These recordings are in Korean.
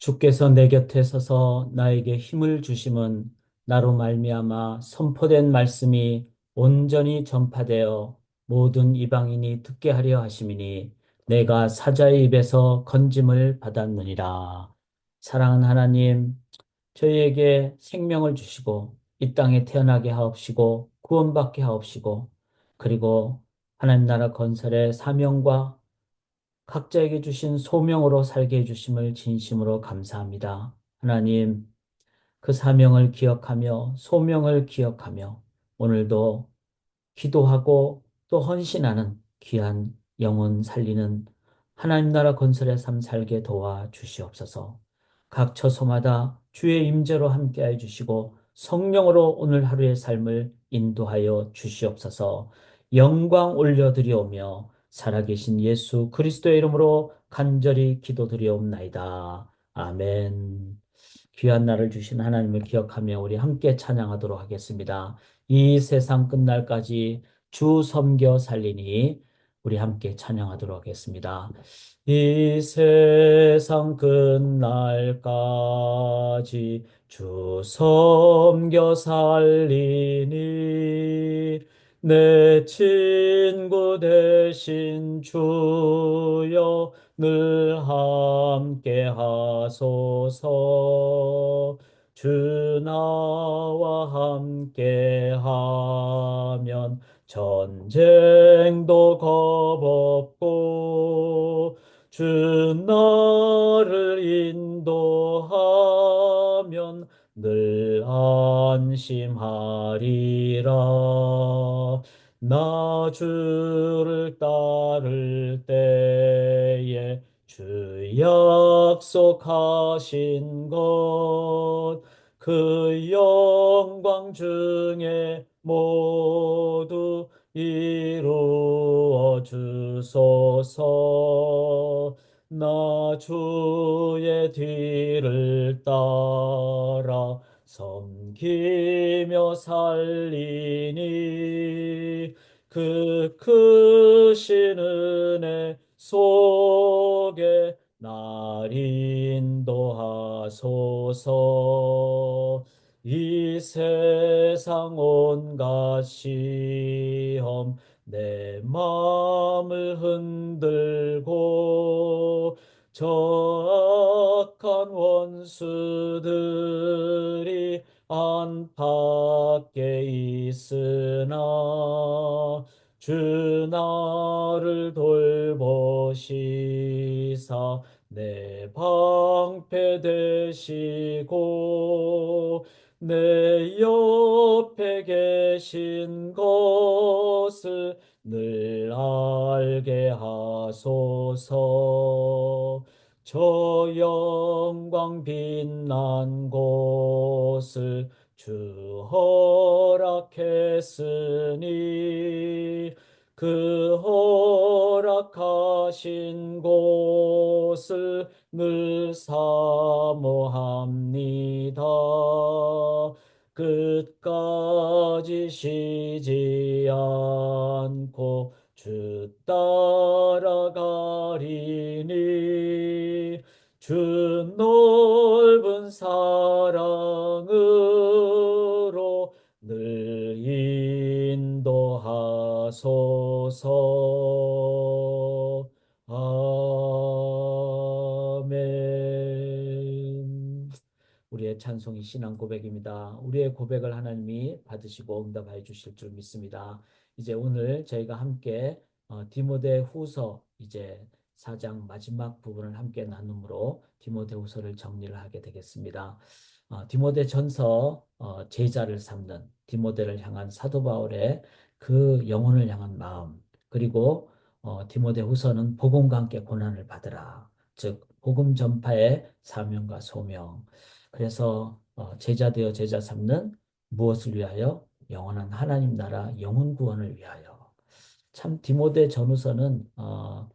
주께서 내 곁에 서서 나에게 힘을 주심은 나로 말미암아 선포된 말씀이 온전히 전파되어 모든 이방인이 듣게 하려 하심이니 내가 사자의 입에서 건짐을 받았느니라. 사랑하는 하나님, 저희에게 생명을 주시고 이 땅에 태어나게 하옵시고 구원받게 하옵시고 그리고 하나님 나라 건설의 사명과 각자에게 주신 소명으로 살게 해주심을 진심으로 감사합니다. 하나님, 그 사명을 기억하며 소명을 기억하며 오늘도 기도하고 또 헌신하는 귀한 영혼 살리는 하나님 나라 건설의 삶 살게 도와 주시옵소서. 각 처소마다 주의 임재로 함께해 주시고 성령으로 오늘 하루의 삶을 인도하여 주시옵소서. 영광 올려드리오며 살아계신 예수 그리스도의 이름으로 간절히 기도드리옵나이다. 아멘. 귀한 날을 주신 하나님을 기억하며 우리 함께 찬양하도록 하겠습니다. 이 세상 끝날까지 주 섬겨 살리니 우리 함께 찬양하도록 하겠습니다. 이 세상 끝날까지 주 섬겨 살리니 내 친구 되신 주여 늘 함께 하소서. 주 나와 함께 하면 전쟁도 겁없고 주 나를 인도하면 늘 안심하리라 나 주를 따를 때에 주 약속하신 것 그 영광 중에 모두 이루어 주소서. 나 주의 뒤를 따라 섬기며 살리니 그 크신 은혜 속에 날 인도하소서. 이 세상 온갖 시험 내 마음을 흔들고 저 악한 원수들이 안팎에 있으나 주 나를 돌보시사 내 방패 되시고 내 옆에 계신 것을 늘 알게 하소서. 저 영광 빛난 곳을 주 허락했으니 그 허락하신 곳을 늘 사모합니다. 끝까지 쉬지 않고 주 따라가리니 주 넓은 사랑으 하소서. 아멘. 우리의 찬송이 신앙 고백입니다. 우리의 고백을 하나님이 받으시고 응답하여 주실 줄 믿습니다. 이제 오늘 저희가 함께 어, 디모데 후서 이제 4장 마지막 부분을 함께 나눔으로 디모데 후서를 정리를 하게 되겠습니다. 어, 디모데 전서 어, 제자를 삼는 디모데를 향한 사도 바울의 그 영혼을 향한 마음 그리고 어, 디모데 후서는 복음과 함께 고난을 받으라. 즉 복음 전파의 사명과 소명. 그래서 어, 제자 되어 제자 삼는 무엇을 위하여? 영원한 하나님 나라 영혼 구원을 위하여. 참 디모데 전후서는 어,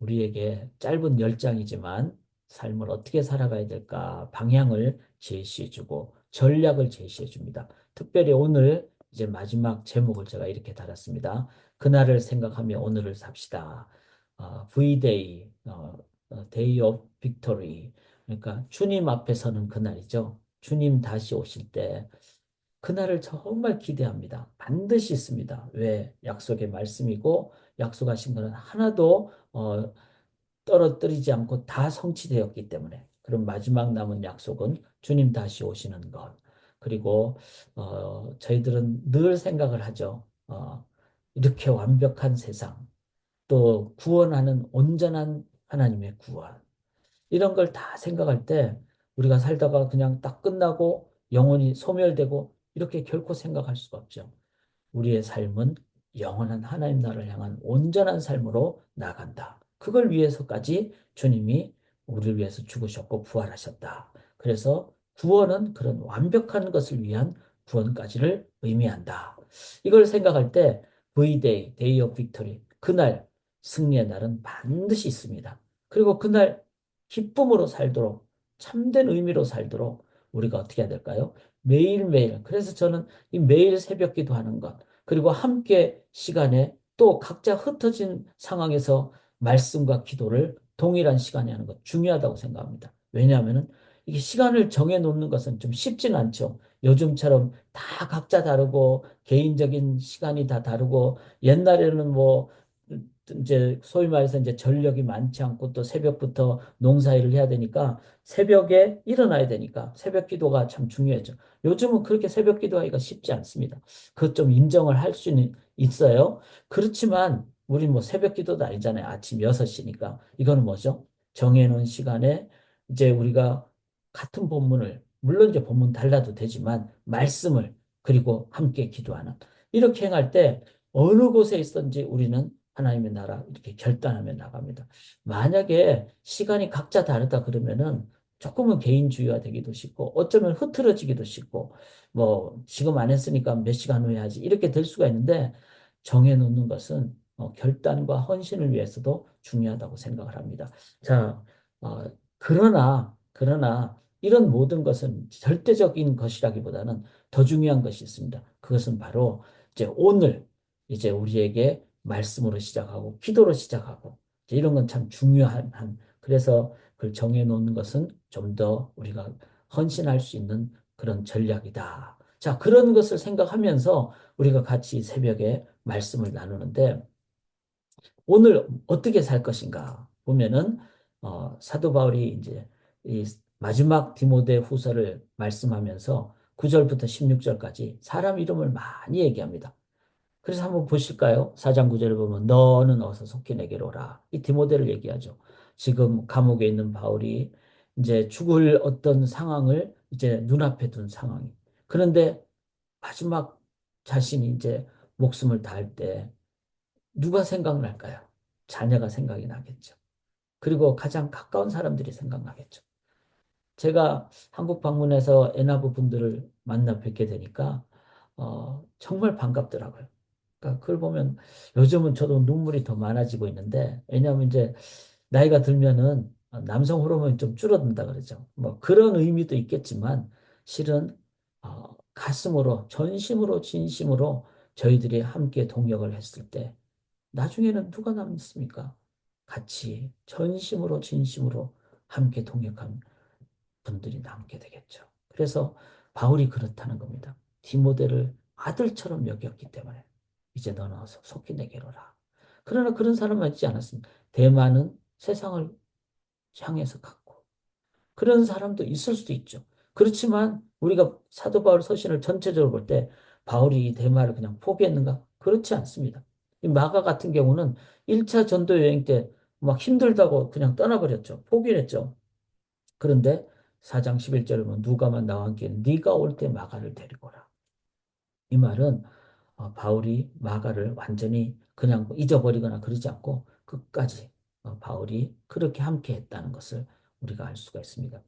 우리에게 짧은 열 장이지만 삶을 어떻게 살아가야 될까 방향을 제시해주고 전략을 제시해줍니다. 특별히 오늘 이제 마지막 제목을 제가 이렇게 달았습니다. 그날을 생각하며 오늘을 삽시다. 어, V-Day, 어, 어, Day of Victory. 그러니까 주님 앞에 서는 그날이죠. 주님 다시 오실 때 그날을 정말 기대합니다. 반드시 있습니다. 왜? 약속의 말씀이고 약속하신 것은 하나도 어, 떨어뜨리지 않고 다 성취되었기 때문에 그럼 마지막 남은 약속은 주님 다시 오시는 것. 그리고 어, 저희들은 늘 생각을 하죠. 어, 이렇게 완벽한 세상, 또 구원하는 온전한 하나님의 구원. 이런 걸 다 생각할 때 우리가 살다가 그냥 딱 끝나고 영혼이 소멸되고 이렇게 결코 생각할 수가 없죠. 우리의 삶은 영원한 하나님 나라를 향한 온전한 삶으로 나간다. 그걸 위해서까지 주님이 우리를 위해서 죽으셨고 부활하셨다. 그래서 구원은 그런 완벽한 것을 위한 구원까지를 의미한다. 이걸 생각할 때 V-Day, Day of Victory, 그날 승리의 날은 반드시 있습니다. 그리고 그날 기쁨으로 살도록 참된 의미로 살도록 우리가 어떻게 해야 될까요? 매일매일. 그래서 저는 이 매일 새벽 기도하는 것, 그리고 함께 시간에 또 각자 흩어진 상황에서 말씀과 기도를 동일한 시간에 하는 것 중요하다고 생각합니다. 왜냐하면 이게 시간을 정해 놓는 것은 좀 쉽지는 않죠. 요즘처럼 다 각자 다르고 개인적인 시간이 다 다르고 옛날에는 뭐 이제 소위 말해서 이제 전력이 많지 않고 또 새벽부터 농사일을 해야 되니까 새벽에 일어나야 되니까 새벽 기도가 참 중요하죠. 요즘은 그렇게 새벽 기도하기가 쉽지 않습니다. 그것 좀 인정을 할 수는 있어요. 그렇지만 우리 뭐 새벽 기도도 아니잖아요. 아침 6시니까. 이거는 뭐죠? 정해놓은 시간에 이제 우리가 같은 본문을 물론 이제 본문 달라도 되지만 말씀을 그리고 함께 기도하는 이렇게 행할 때 어느 곳에 있든지 우리는 하나님의 나라 이렇게 결단하며 나갑니다. 만약에 시간이 각자 다르다 그러면은 조금은 개인주의가 되기도 쉽고 어쩌면 흐트러지기도 쉽고 뭐 지금 안 했으니까 몇 시간 후에 하지 이렇게 될 수가 있는데 정해 놓는 것은 어, 결단과 헌신을 위해서도 중요하다고 생각을 합니다. 자, 어, 그러나 그러나 이런 모든 것은 절대적인 것이라기보다는 더 중요한 것이 있습니다. 그것은 바로 이제 오늘 이제 우리에게 말씀으로 시작하고 기도로 시작하고 이런 건 참 중요한 한 그래서 그걸 정해 놓는 것은 좀 더 우리가 헌신할 수 있는 그런 전략이다. 자, 그런 것을 생각하면서 우리가 같이 새벽에 말씀을 나누는데 오늘 어떻게 살 것인가 보면은 어, 사도 바울이 이제 이 마지막 디모데 후서를 말씀하면서 9절부터 16절까지 사람 이름을 많이 얘기합니다. 그래서 한번 보실까요? 4장 9절에 보면 너는 어서 속히 내게로 오라. 이 디모데를 얘기하죠. 지금 감옥에 있는 바울이 이제 죽을 어떤 상황을 이제 눈앞에 둔 상황이. 그런데 마지막 자신이 이제 목숨을 다할 때 누가 생각날까요? 자녀가 생각이 나겠죠. 그리고 가장 가까운 사람들이 생각나겠죠. 제가 한국 방문해서 에나브 분들을 만나 뵙게 되니까 어, 정말 반갑더라고요. 그러니까 그걸 보면 요즘은 저도 눈물이 더 많아지고 있는데 왜냐하면 이제 나이가 들면은 남성 호르몬이 좀 줄어든다 그러죠. 뭐 그런 의미도 있겠지만 실은 어, 가슴으로 전심으로 진심으로 저희들이 함께 동역을 했을 때 나중에는 누가 남습니까? 같이 전심으로 진심으로 함께 동역한 분들이 남게 되겠죠. 그래서 바울이 그렇다는 겁니다. 디모데를 아들처럼 여겼기 때문에 이제 너는 어서 속히 내게로라. 그러나 그런 사람은 있지 않았습니다. 대만은 세상을 향해서 갔고 그런 사람도 있을 수도 있죠. 그렇지만 우리가 사도 바울 서신을 전체적으로 볼 때 바울이 대마를 그냥 포기했는가? 그렇지 않습니다. 이 마가 같은 경우는 1차 전도 여행 때 막 힘들다고 그냥 떠나버렸죠. 포기를 했죠. 그런데 4장 11절에 보면 누가만 함께 네가 올 때 마가를 데리고 오라. 이 말은 어, 바울이 마가를 완전히 그냥 뭐 잊어버리거나 그러지 않고 끝까지 어, 바울이 그렇게 함께 했다는 것을 우리가 알 수가 있습니다.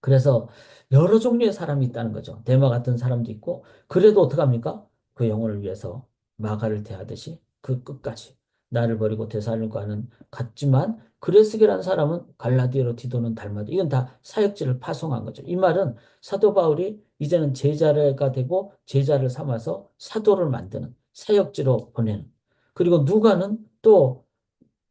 그래서 여러 종류의 사람이 있다는 거죠. 대마 같은 사람도 있고 그래도 어떡합니까? 그 영혼을 위해서 마가를 대하듯이 그 끝까지 나를 버리고 대사님과는 같지만 그레스게라는 사람은 갈라디아로 디도는 닮아도 이건 다 사역지를 파송한 거죠. 이 말은 사도 바울이 이제는 제자가 되고 제자를 삼아서 사도를 만드는 사역지로 보내는 그리고 누가는 또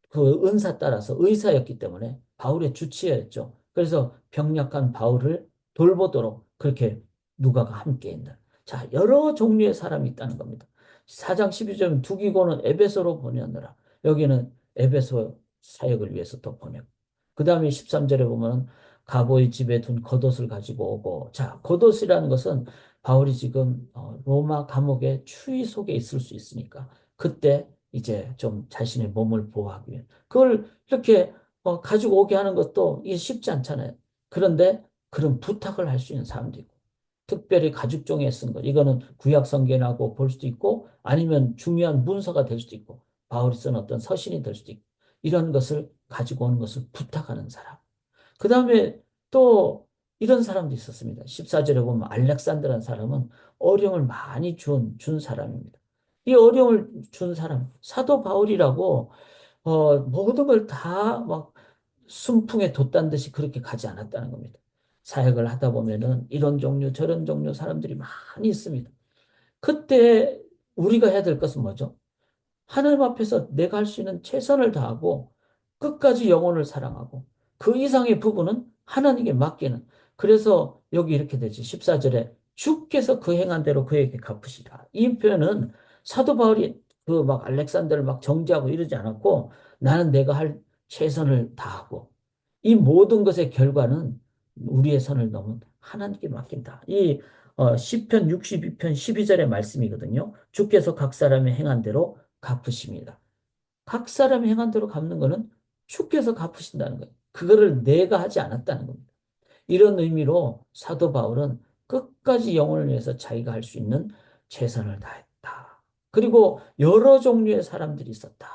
그 은사 따라서 의사였기 때문에 바울의 주치였죠. 그래서 병약한 바울을 돌보도록 그렇게 누가가 함께 했다. 자, 여러 종류의 사람이 있다는 겁니다. 4장 12절 두기고는 에베소로 보내느라 여기는 에베소 사역을 위해서 또 보내고 그 다음에 13절에 보면 가보의 집에 둔 겉옷을 가지고 오고 자 겉옷이라는 것은 바울이 지금 어, 로마 감옥의 추위 속에 있을 수 있으니까 그때 이제 좀 자신의 몸을 보호하기 위해 그걸 이렇게 어, 가지고 오게 하는 것도 이게 쉽지 않잖아요. 그런데 그런 부탁을 할 수 있는 사람도 있고 특별히 가죽종이에 쓴 것. 이거는 구약 성경이라고 볼 수도 있고 아니면 중요한 문서가 될 수도 있고 바울이 쓴 어떤 서신이 될 수도 있고 이런 것을 가지고 오는 것을 부탁하는 사람. 그 다음에 또 이런 사람도 있었습니다. 14절에 보면 알렉산드라는 사람은 어려움을 많이 준, 준 사람입니다. 이 어려움을 준 사람, 사도 바울이라고 어, 모든 걸 다 막 순풍에 돛단 듯이 그렇게 가지 않았다는 겁니다. 사역을 하다 보면은 이런 종류 저런 종류 사람들이 많이 있습니다. 그때 우리가 해야 될 것은 뭐죠? 하나님 앞에서 내가 할 수 있는 최선을 다하고 끝까지 영혼을 사랑하고 그 이상의 부분은 하나님께 맡기는 그래서 여기 이렇게 되지 14절에 주께서 그 행한 대로 그에게 갚으시라 이 표현은 사도 바울이 그 막 알렉산더를 막 정죄하고 이러지 않았고 나는 내가 할 최선을 다하고 이 모든 것의 결과는 우리의 선을 넘은 하나님께 맡긴다. 이 어, 시편 62편 12절의 말씀이거든요. 주께서 각 사람의 행한 대로 갚으십니다. 각 사람의 행한 대로 갚는 것은 주께서 갚으신다는 거예요. 그거를 내가 하지 않았다는 겁니다. 이런 의미로 사도 바울은 끝까지 영혼을 위해서 자기가 할 수 있는 최선을 다했다. 그리고 여러 종류의 사람들이 있었다.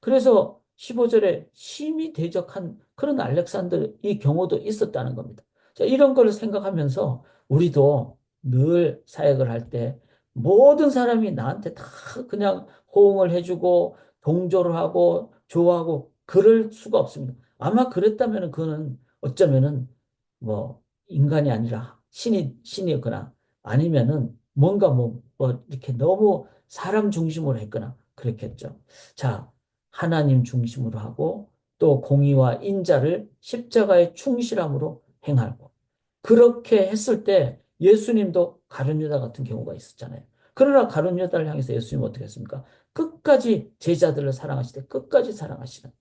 그래서 15절에 심히 대적한 그런 알렉산더의 경우도 있었다는 겁니다. 자, 이런 걸 생각하면서 우리도 늘 사역을 할 때 모든 사람이 나한테 다 그냥 호응을 해주고 동조를 하고 좋아하고 그럴 수가 없습니다. 아마 그랬다면 그거는 어쩌면은 뭐 인간이 아니라 신이 신이었거나 아니면은 뭔가 뭐, 뭐 이렇게 너무 사람 중심으로 했거나 그랬겠죠. 자, 하나님 중심으로 하고 또 공의와 인자를 십자가의 충실함으로 행하고 그렇게 했을 때 예수님도 가룟 유다 같은 경우가 있었잖아요. 그러나 가룟 유다를 향해서 예수님 어떻게 했습니까? 끝까지 제자들을 사랑하시되 끝까지 사랑하시는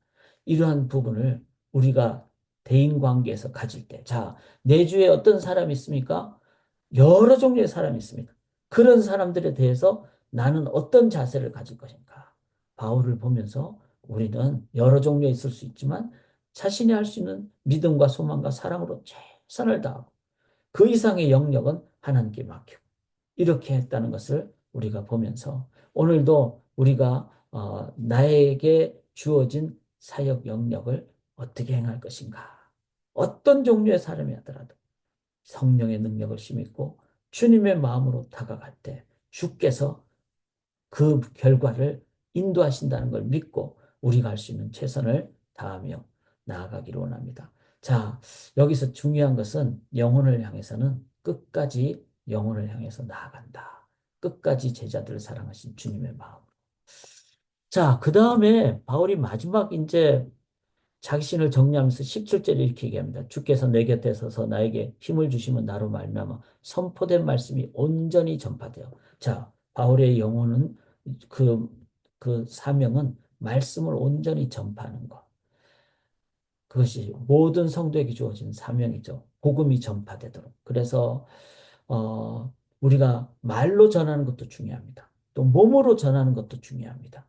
이러한 부분을 우리가 대인 관계에서 가질 때, 자, 내 주에 어떤 사람이 있습니까? 여러 종류의 사람이 있습니다. 그런 사람들에 대해서 나는 어떤 자세를 가질 것인가? 바울을 보면서 우리는 여러 종류에 있을 수 있지만 자신이 할 수 있는 믿음과 소망과 사랑으로 최선을 다하고 그 이상의 영역은 하나님께 맡기고 이렇게 했다는 것을 우리가 보면서 오늘도 우리가 어, 나에게 주어진 사역 영역을 어떻게 행할 것인가. 어떤 종류의 사람이 하더라도 성령의 능력을 심있고 주님의 마음으로 다가갈 때 주께서 그 결과를 인도하신다는 걸 믿고 우리가 할 수 있는 최선을 다하며 나아가기를 원합니다. 자, 여기서 중요한 것은 영혼을 향해서는 끝까지 영혼을 향해서 나아간다. 끝까지 제자들을 사랑하신 주님의 마음. 자, 그 다음에 바울이 마지막 이제 자신을 정리하면서 17절에 이렇게 얘기합니다. 주께서 내 곁에 서서 나에게 힘을 주시면 나로 말미암아 선포된 말씀이 온전히 전파되어. 자, 바울의 영혼은 그, 그 사명은 말씀을 온전히 전파하는 것. 그것이 모든 성도에게 주어진 사명이죠. 복음이 전파되도록. 그래서 어, 우리가 말로 전하는 것도 중요합니다. 또 몸으로 전하는 것도 중요합니다.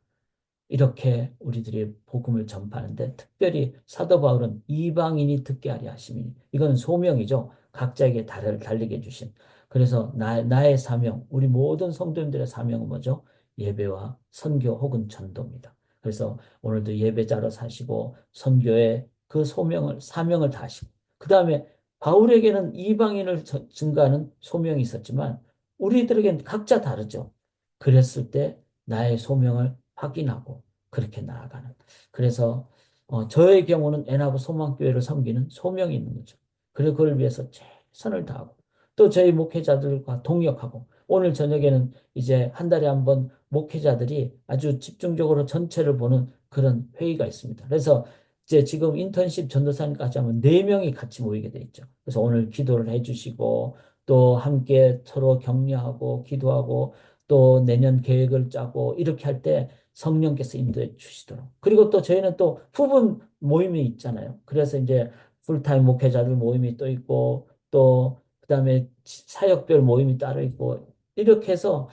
이렇게 우리들이 복음을 전파하는데 특별히 사도 바울은 이방인이 듣게 하려 하심이 이건 소명이죠. 각자에게 달을 달리게 해주신. 그래서 나, 나의 사명, 우리 모든 성도님들의 사명은 뭐죠? 예배와 선교 혹은 전도입니다. 그래서 오늘도 예배자로 사시고 선교의 그 소명을 사명을 다하시고 그 다음에 바울에게는 이방인을 증가하는 소명이 있었지만 우리들에게는 각자 다르죠. 그랬을 때 나의 소명을 확인하고 그렇게 나아가는. 그래서 어, 저의 경우는 에나브 소망교회를 섬기는 소명이 있는 거죠. 그리고 그걸 위해서 최선을 다하고 또 저희 목회자들과 동역하고 오늘 저녁에는 이제 한 달에 한 번 목회자들이 아주 집중적으로 전체를 보는 그런 회의가 있습니다. 그래서 이제 지금 인턴십 전도사님까지 하면 네 명이 같이 모이게 돼 있죠. 그래서 오늘 기도를 해주시고 또 함께 서로 격려하고 기도하고 또 내년 계획을 짜고 이렇게 할 때 성령께서 인도해 주시도록. 그리고 또 저희는 또 부분 모임이 있잖아요. 그래서 이제 풀타임 목회자들 모임이 또 있고 또 그다음에 사역별 모임이 따로 있고 이렇게 해서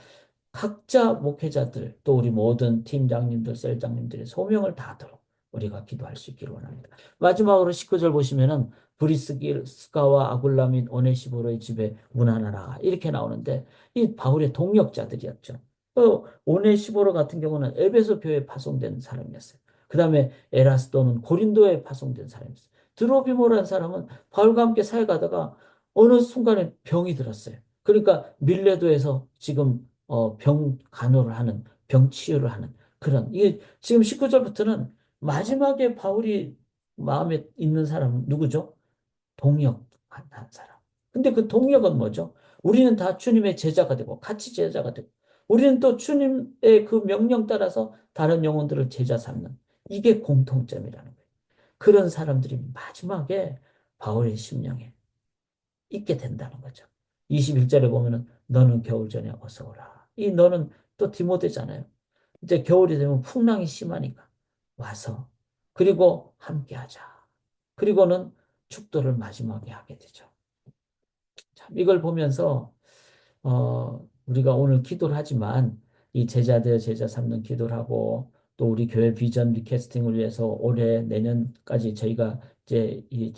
각자 목회자들 또 우리 모든 팀장님들, 셀장님들의 소명을 다하도록 우리가 기도할 수 있기를 원합니다. 마지막으로 19절 보시면은 브리스기스가와 아굴라 및 오네시보로의 집에 문하나라 이렇게 나오는데 이 바울의 동역자들이었죠. 또 오네시보로 같은 경우는 에베소 교회에 파송된 사람이었어요. 그 다음에 에라스도는 고린도에 파송된 사람이었어요. 드로비모라는 사람은 바울과 함께 사역하다가 어느 순간에 병이 들었어요. 그러니까 밀레도에서 지금 어, 병 간호를 하는 병 치유를 하는 그런 이게 지금 19절부터는 마지막에 바울이 마음에 있는 사람은 누구죠? 동역한 사람. 근데 그 동역은 뭐죠? 우리는 다 주님의 제자가 되고 같이 제자가 되고 우리는 또 주님의 그 명령 따라서 다른 영혼들을 제자 삼는 이게 공통점이라는 거예요. 그런 사람들이 마지막에 바울의 심령에 있게 된다는 거죠. 21절에 보면은 너는 겨울 전에 어서 오라. 이 너는 또 디모데잖아요. 이제 겨울이 되면 풍랑이 심하니까 와서 그리고 함께 하자. 그리고는 축도를 마지막에 하게 되죠. 참 이걸 보면서 어, 우리가 오늘 기도를 하지만 이 제자 되어 제자 삼는 기도를 하고 또 우리 교회 비전 리캐스팅을 위해서 올해 내년까지 저희가 이제 이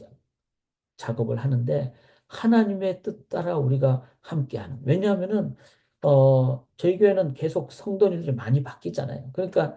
작업을 하는데 하나님의 뜻 따라 우리가 함께하는. 왜냐하면은 어 저희 교회는 계속 성도님들이 많이 바뀌잖아요. 그러니까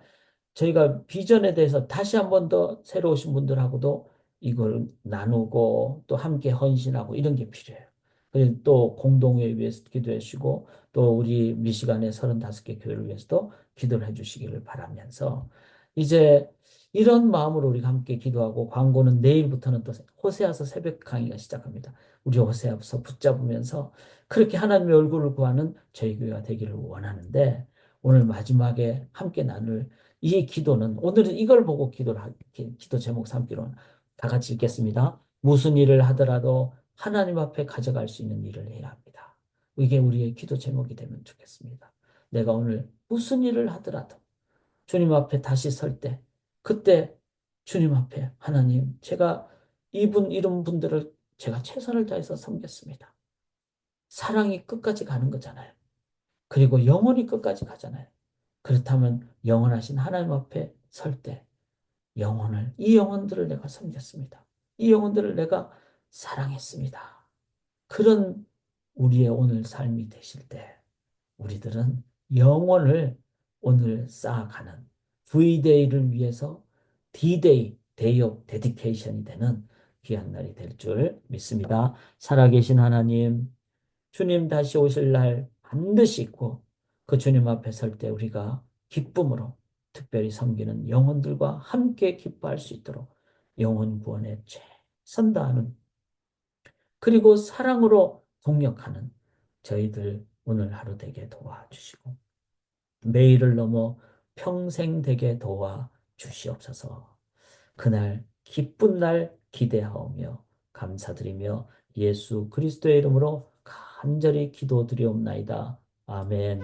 저희가 비전에 대해서 다시 한 번 더 새로 오신 분들하고도 이걸 나누고 또 함께 헌신하고 이런 게 필요해요. 그리고 또 공동회 위해서 기도해 주시고 또 우리 미시간의 35개 교회를 위해서도 기도를 해 주시기를 바라면서 이제 이런 마음으로 우리가 함께 기도하고 광고는 내일부터는 또 호세아서 새벽 강의가 시작합니다. 우리 호세아서 붙잡으면서 그렇게 하나님의 얼굴을 구하는 저희 교회가 되기를 원하는데 오늘 마지막에 함께 나눌 이 기도는 오늘은 이걸 보고 기도를 하, 기도 제목 삼기로는 다 같이 읽겠습니다. 무슨 일을 하더라도 하나님 앞에 가져갈 수 있는 일을 해야 합니다. 이게 우리의 기도 제목이 되면 좋겠습니다. 내가 오늘 무슨 일을 하더라도 주님 앞에 다시 설 때, 그때 주님 앞에 하나님, 제가 이분, 이런 분들을 제가 최선을 다해서 섬겼습니다. 사랑이 끝까지 가는 거잖아요. 그리고 영원히 끝까지 가잖아요. 그렇다면 영원하신 하나님 앞에 설 때, 영혼을, 이 영혼들을 내가 섬겼습니다. 이 영혼들을 내가 사랑했습니다. 그런 우리의 오늘 삶이 되실 때, 우리들은 영혼을 오늘 쌓아가는 V-Day를 위해서 D-Day, Day of Dedication이 되는 귀한 날이 될 줄 믿습니다. 살아계신 하나님, 주님 다시 오실 날 반드시 있고 그 주님 앞에 설 때 우리가 기쁨으로 특별히 섬기는 영혼들과 함께 기뻐할 수 있도록 영혼 구원에 최선 다하는 그리고 사랑으로 동력하는 저희들 오늘 하루 되게 도와주시고 매일을 넘어 평생 되게 도와 주시옵소서. 그날 기쁜 날 기대하오며 감사드리며 예수 그리스도의 이름으로 간절히 기도드리옵나이다. 아멘.